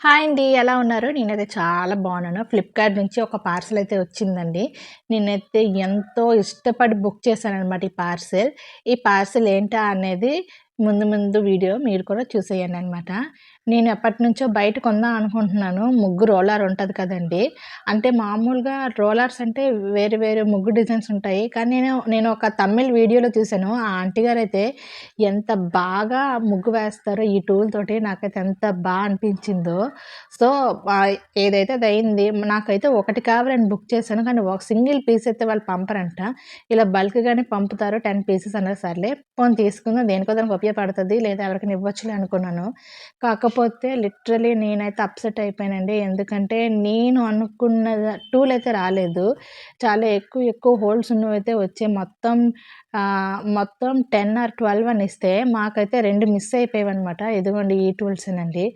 Hi అండి ఎలా ఉన్నారు? నేనైతే చాలా బాగున్నాను. ఫ్లిప్కార్ట్ నుంచి ఒక పార్సల్ అయితే వచ్చిందండి. నేనైతే ఎంతో ఇష్టపడి బుక్ చేశాను అనమాట ఈ పార్సెల్ ఈ పార్సెల్ ఏంటా అనేది ముందు ముందు వీడియో మీరు కూడా చూసేయండి అనమాట నేను ఎప్పటి నుంచో బయట కొందాం అనుకుంటున్నాను. ముగ్గు రోలర్ ఉంటుంది కదండి. అంటే మామూలుగా రోలర్స్ అంటే వేరే వేరే ముగ్గు డిజైన్స్ ఉంటాయి. కానీ నేను నేను ఒక తమిళ్ వీడియోలో చూశాను. ఆ ఆంటీ గారు అయితే ఎంత బాగా ముగ్గు వేస్తారో ఈ టూల్ తోటి నాకైతే ఎంత బాగా అనిపించిందో. సో ఏదైతే అది అయింది నాకైతే ఒకటి కావాలని బుక్ చేశాను. కానీ ఒక సింగిల్ పీస్ అయితే వాళ్ళు పంపరంట. ఇలా బల్క్గానే పంపుతారు. టెన్ పీసెస్ అన్నారు సర్లే పోనీ తీసుకుందాం. దేనికో దానికి ఉపయోగపడుతుంది లేదా ఎవరికైనా ఇవ్వచ్చులే అనుకున్నాను. కాకపోతే లిటరలీ నేనైతే అప్సెట్ అయిపోయానండి. ఎందుకంటే నేను అనుకున్న టూల్ అయితే రాలేదు. చాలా ఎక్కువ ఎక్కువ హోల్స్ ఉన్నవైతే వచ్చే మొత్తం మొత్తం టెన్ ఆర్ ట్వెల్వ్ అని ఇస్తే మాకైతే రెండు మిస్ అయిపోయాయి అనమాట ఇదిగోండి ఈ టూల్స్ అండి